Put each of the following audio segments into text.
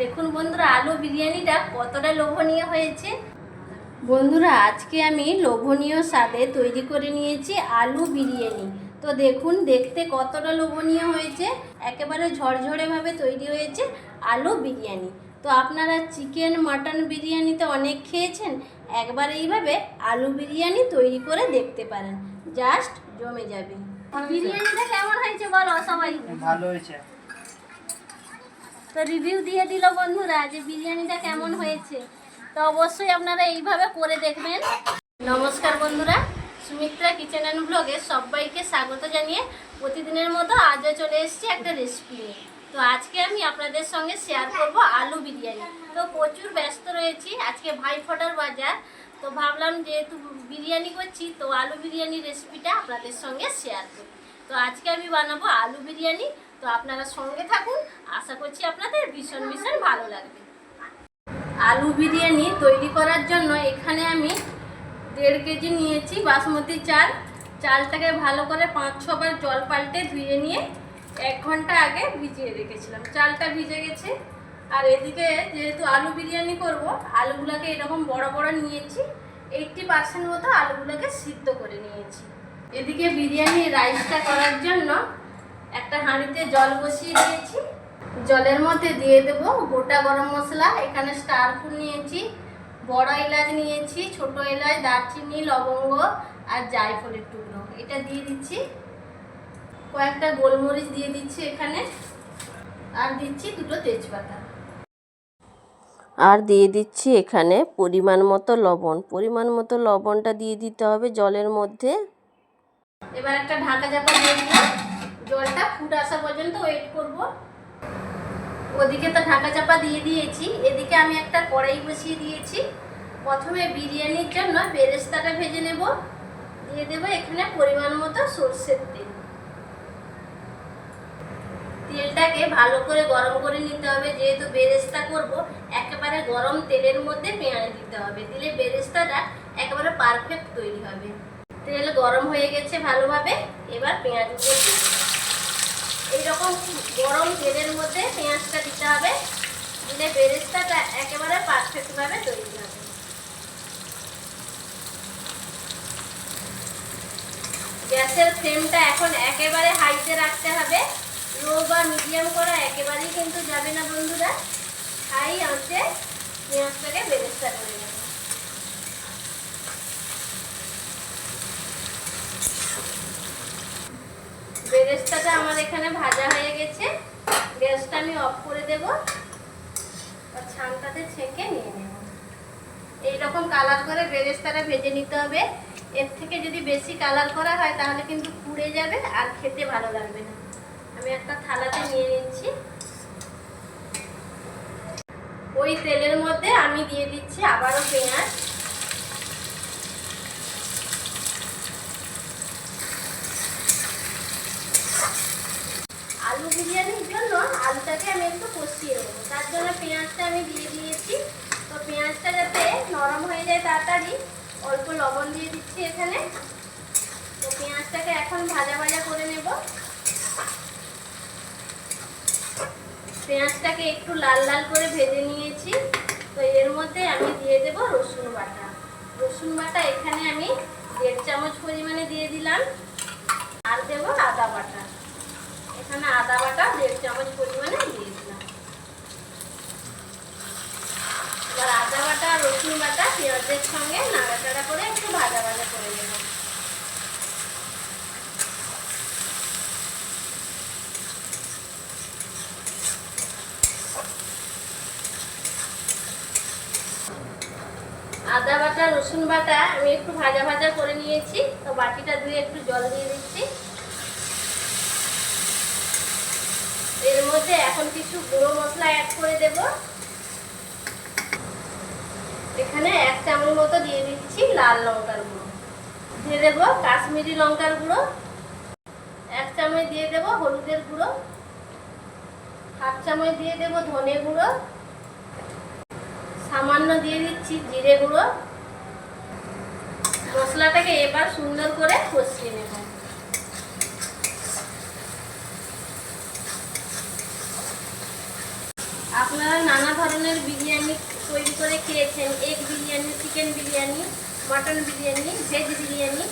দেখুন বন্ধুরা আলু বিরিয়ানিটা কতটা লোভনীয় হয়েছে। বন্ধুরা আজকে আমি লোভনীয় স্বাদে তৈরি করে নিয়েছি আলু বিরিয়ানি। তো দেখুন দেখতে কতটা লোভনীয় হয়েছে। একেবারে ঝরঝরেভাবে তৈরি হয়েছে আলু বিরিয়ানি। তো আপনারা চিকেন মাটন বিরিয়ানিতে অনেক খেয়েছেন একবার এইভাবে আলু বিরিয়ানি তৈরি করে দেখতে পারেন। জাস্ট জমে যাবে। বিরিয়ানিটা কেমন হয়েছে বলো সবাই। ভালো হয়েছে। তো রিভিউ দিয়ে দিল বন্ধুরা যে বিরিয়ানিটা কেমন হয়েছে। তো অবশ্যই আপনারা এইভাবে করে দেখবেন। নমস্কার বন্ধুরা, সুমিত্রা কিচেন অ্যান্ড ব্লগে সবাইকে স্বাগত জানিয়ে প্রতিদিনের মতো আজও চলে এসেছি একটা রেসিপি নিয়ে। তো আজকে আমি আপনাদের সঙ্গে শেয়ার করব আলু বিরিয়ানি। তো প্রচুর ব্যস্ত রয়েছি, আজকে ভাই ফোটার বাজার। তো ভাবলাম যেহেতু বিরিয়ানি করছি, তো আলু বিরিয়ানি রেসিপিটা আপনাদের সঙ্গে শেয়ার করি। তো আজকে আমি বানাবো আলু বিরিয়ানি তো আপনারা সঙ্গে থাকুন, আশা করছি আপনাদের ভীষণ ভীষণ ভালো লাগবে। আলু বিরিয়ানি তৈরি করার জন্য এখানে আমি দেড় কেজি নিয়েছি বাসমতি চাল। চালটাকে ভালো করে পাঁচ ছবার জল পাল্টে ধুয়ে নিয়ে এক ঘণ্টা আগে ভিজিয়ে রেখেছিলাম। চালটা ভিজে গেছে। আর এদিকে যেহেতু আলু বিরিয়ানি করব, আলুগুলোকে এরকম বড় বড় নিয়েছি, এইটটি পার্সেন্ট মতো আলুগুলোকে সিদ্ধ করে নিয়েছি। এদিকে বিরিয়ানি রাইসটা করার জন্য একটা হাঁড়িতে জল বসিয়ে দিয়েছি। জলের মধ্যে দিয়ে দেব গোটা গরম মশলা। এখানে স্টার ফুল নিয়েছি বড় এলাচ নিয়েছি ছোট এলাচ দারচিনি লবঙ্গ আর জায়ফলের টুকরো। এটা দিয়ে দিচ্ছি। কয়েকটা গোলমরিচ দিয়ে দিচ্ছি এখানে। আর দিচ্ছি দুটো তেজপাতা। আর দিয়ে দিচ্ছি এখানে পরিমাণ মতো লবণ। পরিমাণ মতো লবণটা দিয়ে দিতে হবে জলের মধ্যে। এবার একটা ঢাকা চাপা দিয়ে দিলাম। জলটা ফুট আসা পর্যন্ত ওয়েট করব। ওদিকে তো ঢাকা চাপা দিয়ে দিয়েছি। এদিকে আমি একটা কড়াই বসিয়ে দিয়েছি। প্রথমে বিরিয়ানির জন্য বেরেস্তাটা ভেজে নেব। দিয়ে দেবো এখানে পরিমাণ মতো সর্ষের তেল। তেলটাকে ভালো করে গরম করে নিতে হবে। যেহেতু বেরেস্তা করব, একেবারে গরম তেলের মধ্যে পেঁয়াজ দিতে হবে। দিলে বেরেস্তাটা একেবারে পারফেক্ট তৈরি হবে। তেল গরম হয়ে গেছে ভালোভাবে। এবার পেঁয়াজগুলো দিয়ে দেবো। এইরকম গরম তেলের মধ্যে পেঁয়াজটা দিতে হবে। দিলে বেরেস্তাটা একেবারে পারফেক্টভাবে তৈরি হবে। গ্যাসের ফ্লেমটা এখন একেবারে হাইতে রাখতে হবে। লো বা মিডিয়াম করা একেবারেই কিন্তু যাবে না বন্ধুরা। হাই আঁচে পেঁয়াজটাকে বেরেস্তা করে নেবে বেরেস্তাটা আমার এখানে ভাজা হয়ে গেছে। গ্যাসটা আমি অফ করে দেব। ছানটাতে ছেঁকে নিয়ে নেব। এইরকম কালার করে বেরেস্তাটা ভেজে নিতে হবে। এর থেকে যদি বেশি কালার করা হয়, তাহলে কিন্তু পুড়ে যাবে আর খেতে ভালো লাগবে না। আমি একটা থালাতে নিয়ে নিচ্ছি। ওই তেলের মধ্যে আমি দিয়ে দিচ্ছি আবারও পেঁয়াজ আলু বিরিয়ানির জন্য আলুটাকে আমি একটু কষিয়ে নেব তার জন্য পেঁয়াজটা আমি দিয়ে দিয়েছি। তো পেঁয়াজটা যাতে নরম হয়ে যায় তাড়াতাড়ি, অল্প লবণ দিয়ে দিচ্ছি এখানে। তো পেঁয়াজটাকে এখন ভাজা ভাজা করে নেব। পেঁয়াজটাকে একটু লাল লাল করে ভেজে নিয়েছি। তো এর মধ্যে আমি দিয়ে দেব রসুন বাটা। রসুন বাটা এখানে আমি দেড় চামচ পরিমাণে দিয়ে দিলাম। আর দেবো আদা বাটা। এখানে আদা বাটা দেড় চামচ পরিমাণে দিয়ে দিলাম এবার আদা বাটা আর রসুন বাটা পেঁয়াজের সঙ্গে নাড়াচাড়া করে একটু ভাজা ভাজা করে নেব। আদা বাটা, রসুন বাটা আমি একটু ভাজা ভাজা করে নিয়েছি, তো বাটিটা ধুয়ে একটু জল দিয়ে দিচ্ছি। এর মধ্যে এখন কিছু গুঁড়ো মশলা অ্যাড করে দেব। এখানে এক চামচ মতো দিয়ে দিচ্ছি লাল লঙ্কার গুঁড়ো। দিয়ে দেবো কাশ্মীরি লঙ্কার গুঁড়ো। এক চামচ দিয়ে দেবো হলুদের গুঁড়ো। হাফ চামচ দিয়ে দেবো ধনে গুঁড়ো। সামান্য দিয়ে দিচ্ছি জিরে গুঁড়ো। মশলাটাকে এবার সুন্দর করে কষিয়ে নেব। আপনারা নানা ধরনের বিরিয়ানি তৈরি করে খেয়েছেন egg biryani chicken biryani mutton biryani veg biryani.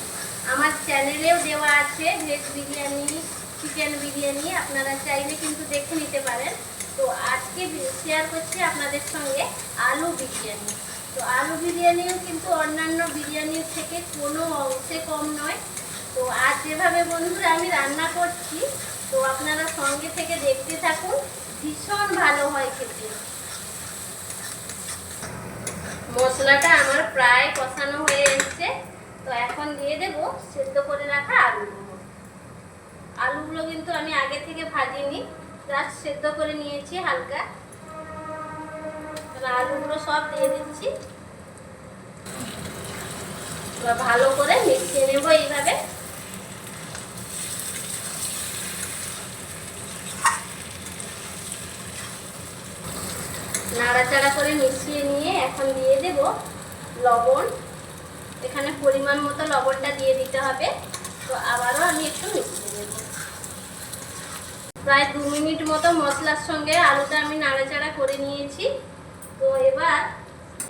আমার চ্যানেলেও দেওয়া আছে ভেজ বিরিয়ানি চিকেন বিরিয়ানি, আপনারা চাইলে কিন্তু দেখে নিতে পারেন। তো আজকে শেয়ার করছি আপনাদের সঙ্গে আলু বিরিয়ানি। তো আলু বিরিয়ানিও কিন্তু অন্যান্য বিরিয়ানির থেকে কোনো অংশে কম নয়। তো আজ যেভাবে বন্ধুরা আমি রান্না করছি, তো আপনারা সঙ্গে থেকে দেখতে থাকুন, ভীষণ ভালো হয় খেতে। মশলাটা আমার প্রায় কষানো হয়ে এসছে। তো এখন দিয়ে দেব সেদ্ধ করে রাখা আলুগুলো। আলুগুলো কিন্তু আমি আগে থেকে ভাজিনি জাস্ট সেদ্ধ করে নিয়েছি হালকা। আলুগুলো সব দিয়ে দিচ্ছি। ভালো করে মিশিয়ে নেব এইভাবে। নাড়াচাড়া করে মিশিয়ে নিয়ে এখন দিয়ে দেব লবণ। এখানে পরিমাণ মতো লবণটা দিয়ে দিতে হবে। তো আবারও আমি একটু মিশিয়ে নেব। প্রায় দু মিনিট মতো মশলার সঙ্গে আলুটা আমি নাড়াচাড়া করে নিয়েছি। তো এবার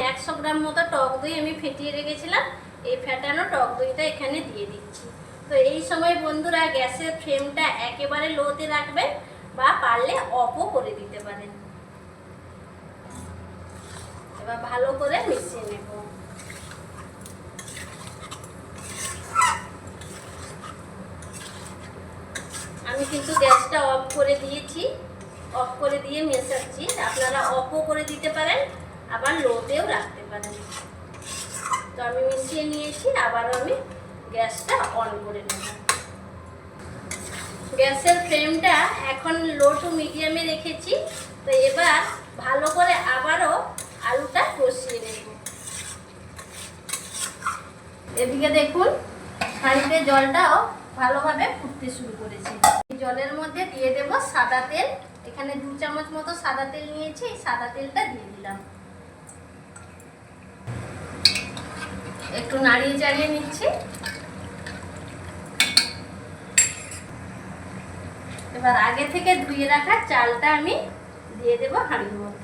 একশো গ্রাম মতো টক দই আমি ফেটিয়ে রেখেছিলাম। এই ফেটানো টক দইটা এখানে দিয়ে দিচ্ছি। তো এই সময় বন্ধুরা গ্যাসের ফ্লেমটা একেবারে লোতে রাখবেন বা পারলে অফও করে দিতে পারেন। এবার ভালো করে মিশিয়ে নেব। আমি কিন্তু গ্যাসটা অফ করে দিয়েছি, অফ করে দিয়ে মেশাচ্ছি। আপনারা অফও করে দিতে পারেন, আবার লোতেও রাখতে পারেন। তো আমি মিশিয়ে নিয়েছি, আবারও আমি গ্যাসটা অন করে নেব। গ্যাসের ফ্লেমটা এখন লো টু মিডিয়ামে রেখেছি। তো এবার ভালো করে আবারও আলুটা কষিয়ে নেব। এদিকে দেখুন হাঁড়িতে জলটাও ভালোভাবে ফুটতে শুরু করেছে। জলের মধ্যে দিয়ে দেব সাদা তেল। এখানে দু চামচ মতো সাদা তেল নিয়েছি, এই সাদা তেলটা দিয়ে দিলাম। একটু নাড়িয়ে চাড়িয়ে নিচ্ছি। এবার আগে থেকে ধুয়ে রাখা চালটা আমি দিয়ে দেবো হাঁড়ির মধ্যে।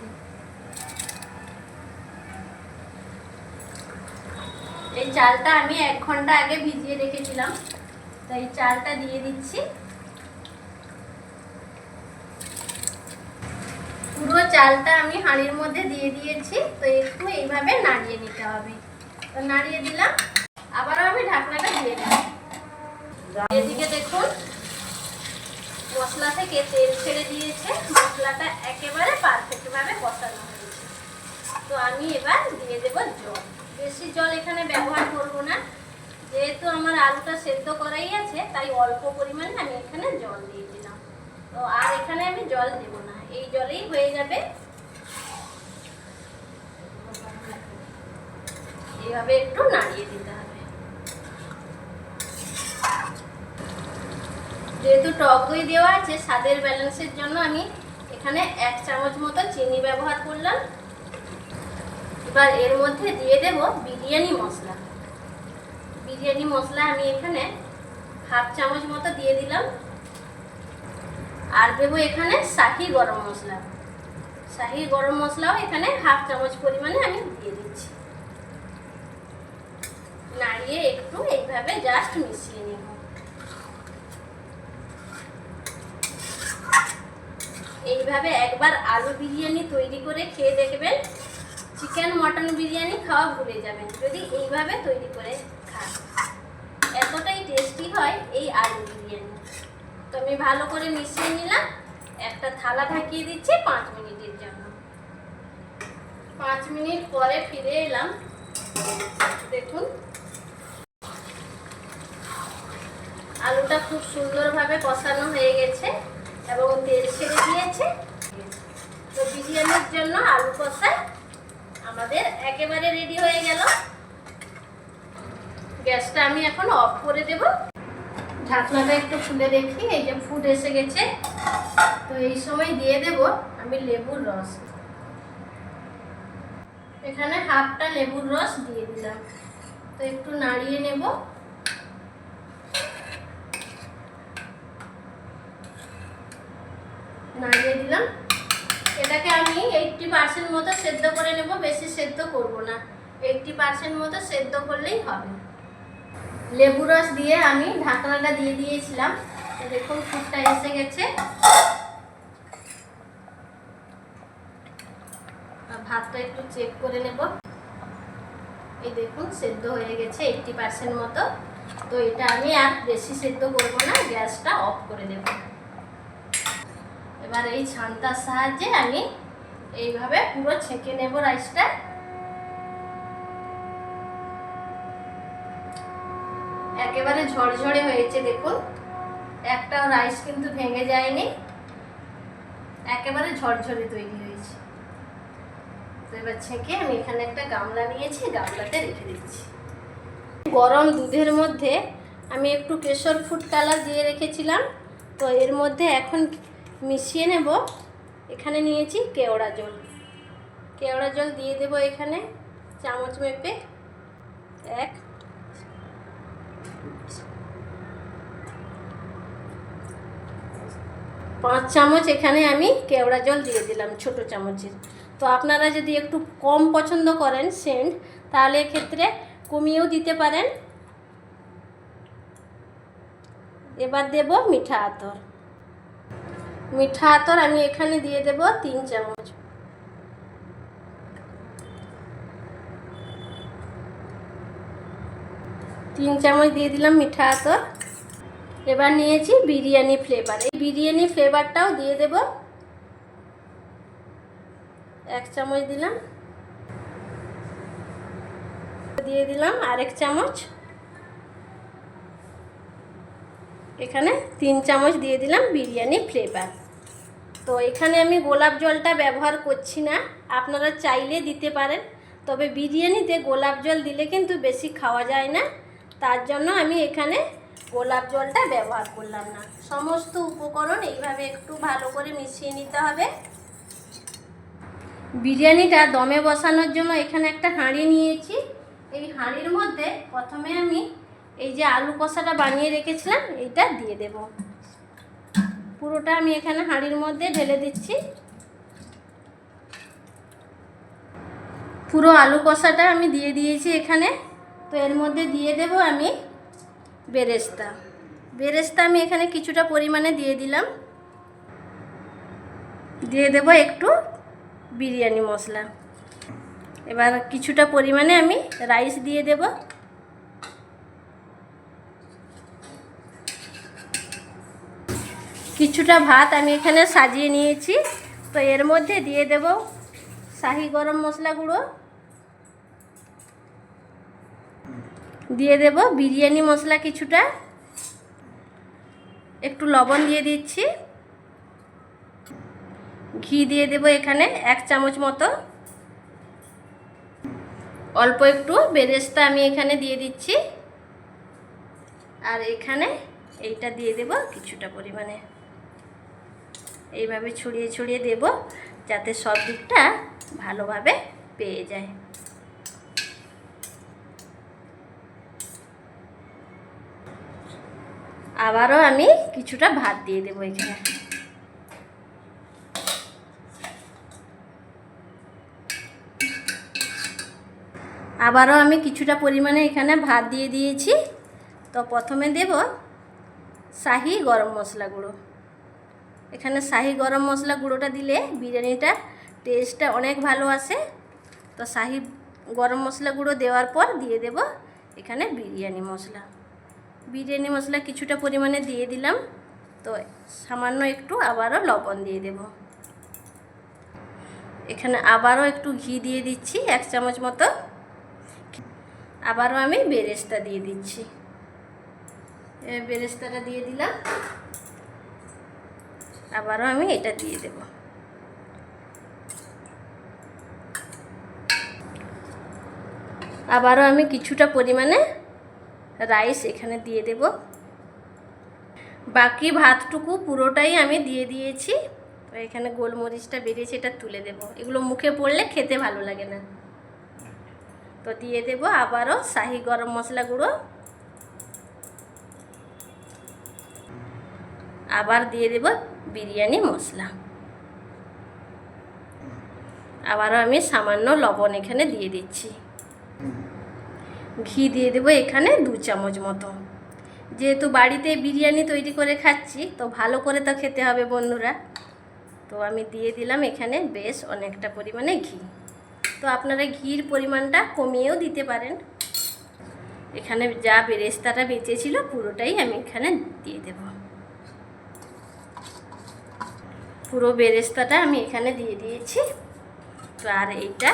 এই চালটা আমি এক ঘণ্টা আগে ভিজিয়ে রেখেছিলাম। তো এই চালটা দিয়ে দিচ্ছি। পুরো চালটা আমি হাঁড়ির মধ্যে দিয়ে দিয়েছি। তো একটু এইভাবে নাড়িয়ে নিতে হবে। তো নাড়িয়ে দিলাম। আবারও আমি ঢাকনাটা দিয়ে দিলাম। এদিকে দেখুন, মশলা থেকে তেল ছেড়ে দিয়েছে। মশলাটা একেবারে পারফেক্টভাবে কষানো হয়েছে। তো আমি এবার দিয়ে দেবো জল। বেশি জল এখানে ব্যবহার করব না। যেহেতু আমার আলুটা সেদ্ধ করাই আছে, তাই অল্প পরিমাণে আমি এখানে জল দিয়ে দিলাম। তো আর এখানে আমি জল দেব না, এই জলেই হয়ে যাবে। এইভাবে একটু নাড়িয়ে দিতে হবে। যেহেতু টক দই দেওয়া আছে, স্বাদের ব্যালেন্সের জন্য আমি এখানে এক চামচ মতো চিনি ব্যবহার করলাম। এবার এর মধ্যে দিয়ে দেব বিরিয়ানি মশলা। বিরিয়ানি মশলা আমি এখানে হাফ চামচ মতো দিয়ে দিলাম। আর দেবো এখানে শাহি গরম মশলা। শাহি গরম মশলাও এখানে হাফ চামচ পরিমাণে আমি দিয়ে দিচ্ছি। নাড়িয়ে একটু এইভাবে জাস্ট মিশিয়ে নেব। এইভাবে একবার আলু বিরিয়ানি তৈরি করে খেয়ে দেখবেন চিকেন মটন বিরিয়ানি খাওয়া ভুলে যাবেন। যদি এইভাবে তৈরি করে খান। এতটাই টেস্টি হয় এই আলু বিরিয়ানি। তো আমি ভালো করে মিশিয়ে নিলাম। একটা থালা ঢাকিয়ে দিচ্ছি পাঁচ মিনিটের জন্য। পাঁচ মিনিট পরে ফিরে এলাম। দেখুন। আলুটা খুব সুন্দরভাবে কষানো হয়ে গেছে এবং তেল ছেড়ে দিয়েছে। তো বিরিয়ানির জন্য আলু কষা আমাদের একেবারে রেডি হয়ে গেল। গ্যাসটা আমি এখন অফ করে দেব। ঢাকনাটা একটু খুলে দেখি, এই যে ফুট এসে গেছে। তো এই সময় দিয়ে দেব আমি লেবুর রস। এখানে হাফটা লেবুর রস দিয়ে দিলাম। তো একটু নাড়িয়ে নেব। নাড়িয়ে দিলাম। এইটটি পার্সেন্ট মতো সেদ্ধ করে নেব, বেশি সেদ্ধ করব না। এইটটি পার্সেন্ট মতো সেদ্ধ করলেই হবে। লেবু রস দিয়ে আমি ঢাকনাটা দিয়ে দিয়েছিলাম। দেখুন, ফুটটা এসে গেছে। ভাতটা একটু চেক করে নেব। এই দেখুন, সেদ্ধ হয়ে গেছে এইটটি পার্সেন্ট মতো। তো এটা আমি আর বেশি সেদ্ধ করব না, গ্যাসটা অফ করে দেব। এবার এই ছানটার সাহায্যে আমি এইভাবে পুরো ছেঁকে নেব রাইসটা। একেবারে ঝরঝরে হয়েছে, দেখুন। একটা রাইস কিন্তু ভেঙে যায়নি। একেবারে ঝরঝরে তৈরি হয়েছে। তো এবার ছেঁকে আমি এখানে একটা গামলা নিয়েছি, গামলাতে রেখে দিচ্ছি। গরম দুধের মধ্যে আমি একটু কেশর ফুড কালার দিয়ে রেখেছিলাম। তো এর মধ্যে এখন মিশিয়ে নেব। এখানে নিয়েছি কেওড়া জল। কেওড়া জল দিয়ে দেব এখানে। চামচ মেপে। এক। পাঁচ চামচ এখানে আমি কেওড়া জল দিয়ে দিলাম ছোট চামচের। তো আপনারা যদি একটু কম পছন্দ করেন সেন্ট, তাহলে এক্ষেত্রে কমিয়েও দিতে পারেন। এবার দেব মিঠা আতর। মিঠা আতর আমি এখানে দিয়ে দেব তিন চামচ। তিন চামচ দিয়ে দিলাম মিঠা আতর। এবার নিয়েছি বিরিয়ানি ফ্লেভার এই বিরিয়ানি ফ্লেভারটাও দিয়ে দেব। এক চামচ দিলাম। দিয়ে দিলাম আরেক চামচ। এখানে তিন চামচ দিয়ে দিলাম বিরিয়ানি ফ্লেভার তো এখানে আমি গোলাপ জলটা ব্যবহার করছি না। আপনারা চাইলে দিতে পারেন। তবে বিরিয়ানিতে গোলাপ জল দিলে কিন্তু বেশি খাওয়া যায় না। তার জন্য আমি এখানে গোলাপ জলটা ব্যবহার করলাম না। সমস্ত উপকরণ এইভাবে একটু ভালো করে মিশিয়ে নিতে হবে। বিরিয়ানিটা দমে বসানোর জন্য এখানে একটা হাঁড়ি নিয়েছি। এই হাঁড়ির মধ্যে প্রথমে আমি এই যে আলু কষাটা বানিয়ে রেখেছিলাম, এইটা দিয়ে দেব। পুরোটা আমি এখানে হাঁড়ির মধ্যে ঢেলে দিচ্ছি। পুরো আলু কষাটা আমি দিয়ে দিয়েছি এখানে। তো এর মধ্যে দিয়ে দেব আমি বেরেস্তা। বেরেস্তা আমি এখানে কিছুটা পরিমাণে দিয়ে দিলাম। দিয়ে দেব একটু বিরিয়ানি মশলা। এবার কিছুটা পরিমাণে আমি রাইস দিয়ে দেব। কিছুটা ভাত আমি এখানে সাজিয়ে নিয়েছি। তো এর মধ্যে দিয়ে দেব শাহি গরম মশলা গুঁড়ো। দিয়ে দেব বিরিয়ানি মশলা কিছুটা। একটু লবণ দিয়ে দিচ্ছি। ঘি দিয়ে দেব এখানে এক চামচ মতো। অল্প একটু বেরেস্তা আমি এখানে দিয়ে দিচ্ছি। আর এখানে এইটা দিয়ে দেব কিছুটা পরিমাণে। এইভাবে ছড়িয়ে ছড়িয়ে দেব যাতে সব দিকটা ভালোভাবে পেয়ে যায়। আবারও আমি কিছুটা ভাত দিয়ে দেবো এখানে। আবারও আমি কিছুটা পরিমাণে এখানে ভাত দিয়ে দিয়েছি। তো প্রথমে দেব শাহি গরম মশলা গুঁড়ো। এখানে শাহি গরম মশলা গুঁড়োটা দিলে বিরিয়ানিটা টেস্টটা অনেক ভালো আসে। তো শাহি গরম মশলা গুঁড়ো দেওয়ার পর দিয়ে দেব এখানে বিরিয়ানি মশলা। বিরিয়ানি মশলা কিছুটা পরিমাণে দিয়ে দিলাম। তো সামান্য একটু আবারও লবণ দিয়ে দেব। এখানে আবারও একটু ঘি দিয়ে দিচ্ছি, এক চামচ মতো। আবারও আমি বেরেস্তা দিয়ে দিচ্ছি। বেরেস্তাটা দিয়ে দিলাম। আবারও আমি এটা দিয়ে দেব। আবারও আমি কিছুটা পরিমাণে রাইস এখানে দিয়ে দেব। বাকি ভাতটুকু পুরোটাই আমি দিয়ে দিয়েছি। এখানে গোলমরিচটা বেরিয়েছে, এটা তুলে দেব। এগুলো মুখে পড়লে খেতে ভালো লাগে না। তো দিয়ে দেব আবারও শাহি গরম মশলা গুঁড়ো। আবার দিয়ে দেব বিরিয়ানি মশলা আবারও আমি সামান্য লবণ এখানে দিয়ে দিচ্ছি। ঘি দিয়ে দেবো এখানে দু চামচ মতো। যেহেতু বাড়িতে বিরিয়ানি তৈরি করে খাচ্ছি, তো ভালো করে তো খেতে হবে বন্ধুরা। তো আমি দিয়ে দিলাম এখানে বেশ অনেকটা পরিমাণে ঘি। তো আপনারা ঘির পরিমাণটা কমিয়েও দিতে পারেন। এখানে যা বেরেস্তাটা বেঁচেছিল পুরোটাই আমি এখানে দিয়ে দেব। পুরো বেরেস্তাটা আমি এখানে দিয়ে দিয়েছি। তো আর এইটা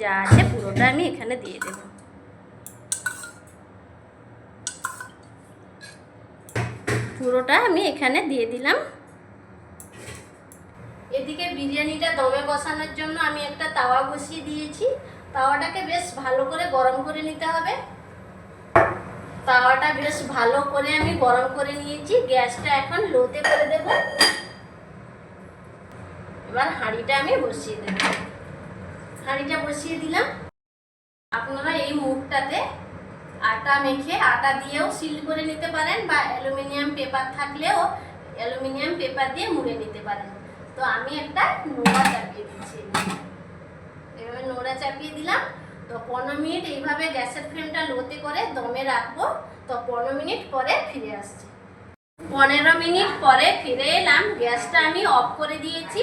যা আছে পুরোটা আমি এখানে দিয়ে দেব। পুরোটা আমি এখানে দিয়ে দিলাম। এদিকে বিরিয়ানিটা দমে বসানোর জন্য আমি একটা তাওয়া বসিয়ে দিয়েছি। তাওয়াটাকে বেশ ভালো করে গরম করে নিতে হবে। তাওয়াটা বেশ ভালো করে আমি গরম করে নিয়েছি। গ্যাসটা এখন লোতে করে দেব। এবার হাঁড়িটা আমি বসিয়ে দেব। হাঁড়িটা বসিয়ে দিলাম। আপনারা এই মুখটাতে আটা মেখে আটা দিয়েও সিল করে নিতে পারেন বা অ্যালুমিনিয়াম পেপার থাকলেও অ্যালুমিনিয়াম পেপার দিয়ে মুড়ে নিতে পারেন। তো আমি একটা নোড়া চাপিয়ে দিচ্ছি এভাবে নোড়া চাপিয়ে দিলাম। তো পনেরো মিনিট এইভাবে গ্যাসের ফ্লেমটা লোতে করে দমে রাখব। তো পনেরো মিনিট পরে ফিরে আসছি। পনেরো মিনিট পরে ফিরে এলাম। গ্যাসটা আমি অফ করে দিয়েছি।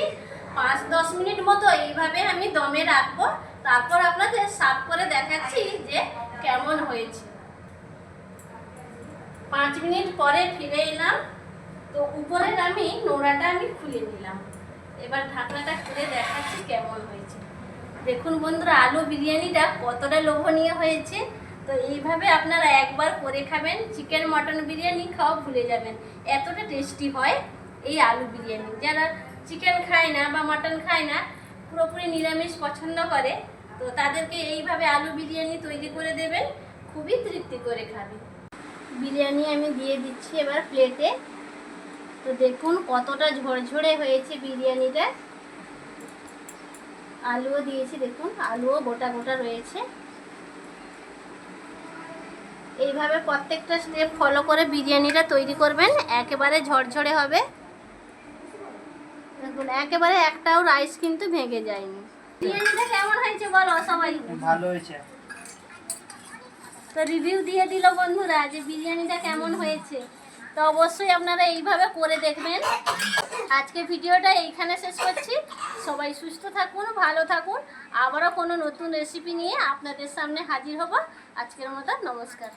পাঁচ, দশ মিনিট মতো এইভাবে আমি দমে রাখব। তারপর আপনাদের সাফ করে দেখাচ্ছি যে কেমন হয়েছে। পাঁচ মিনিট পরে ফিরে এলাম। তো উপরের আমি নোড়াটা আমি খুলে নিলাম। এবার ঢাকনাটা খুলে দেখাচ্ছি কেমন হয়েছে। দেখুন বন্ধুরা, আলু বিরিয়ানিটা কতটা লোভনীয় হয়েছে। তো এইভাবে আপনারা একবার করে খাবেন। চিকেন, মটন বিরিয়ানি খাওয়া ভুলে যাবেন। এতটা টেস্টি হয় এই আলু বিরিয়ানি। যারা চিকেন খায় না বা মাটন খায় না, পুরোপুরি নিরামিষ পছন্দ করে, তো তাদেরকে এইভাবে আলু বিরিয়ানি তৈরি করে দেবেন, খুবই তৃপ্তি করে খাবে। বিরিয়ানি আমি দিয়ে দিচ্ছি এবার প্লেটে তো দেখুন কতটা ঝরঝরে হয়েছে বিরিয়ানিটা। আলুও দিয়েছি, দেখুন আলুও গোটা গোটা রয়েছে। এইভাবে প্রত্যেকটা স্টেপ ফলো করে বিরিয়ানিটা তৈরি করবেন, একেবারে ঝরঝরে হবে। দেখুন একেবারে একটাও রাইস কিন্তু ভেঙে যায়নি। বিরিয়ানিটা কেমন হয়েছে বলো সবাই? ভালো হয়েছে। তো রিভিউ দিয়ে দিল বন্ধুরা যে বিরিয়ানিটা কেমন হয়েছে। তো অবশ্যই আপনারা এইভাবে করে দেখবেন। আজকে ভিডিওটা এইখানে শেষ করছি। সবাই সুস্থ থাকুন ভালো থাকুন। আবারও কোনো নতুন রেসিপি নিয়ে আপনাদের সামনে হাজির হব। আজকের মতো নমস্কার।